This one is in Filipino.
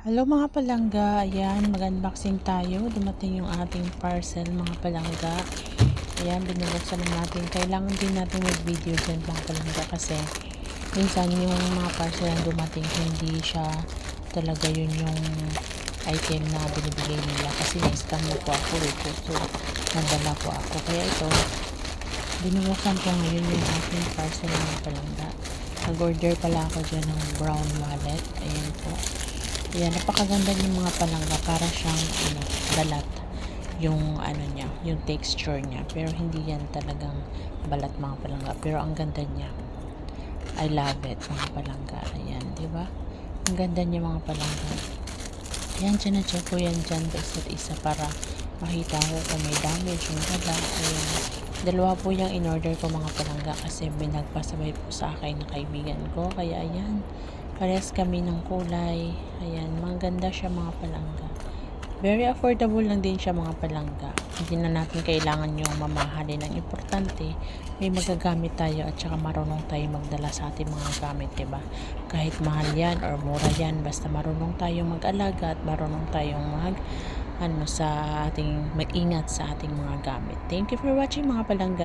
Hello mga palangga, ayan, mag-unboxing tayo. Dumating yung ating parcel mga palangga. Ayan, binubuksan na natin. Kailangan din natin mag-video dyan mga palangga kasi minsan yung mga parcel na dumating, hindi siya talaga yun yung item na binibigay nila kasi na-scam na po ako eh. So, nadala po ako. Kaya ito, binubuksan ko ngayon yung ating parcel mga palangga. Nag-order pala ako dyan ng brown wallet. Ayan po. Ayan, napakaganda yung mga palangga para siyang ano, balat yung ano niya, yung texture niya. Pero hindi yan talagang balat mga palangga. Pero ang ganda niya. I love it mga palangga. Ayan, di ba? Ang ganda niya mga palangga. Ayan, check ko yan dyan sa isa't isa para makita ko kung may damage yung dala. Ayan. Dalawa po yung in-order ko mga palangga kasi binagpasabay po sa akin na kaibigan ko. Kaya ayan, Parehas kami ng kulay. Ayan, maganda siya mga palangga. Very affordable lang din siya mga palangga. Hindi na natin kailangan yung mamahalin. Ang importante, may magagamit tayo at saka marunong tayo magdala sa ating mga gamit, ba? Kahit mahal yan or mura yan, basta marunong tayong mag-alaga at marunong tayong mag ano sa ating mag-ingat sa ating mga gamit. Thank you for watching mga palangga.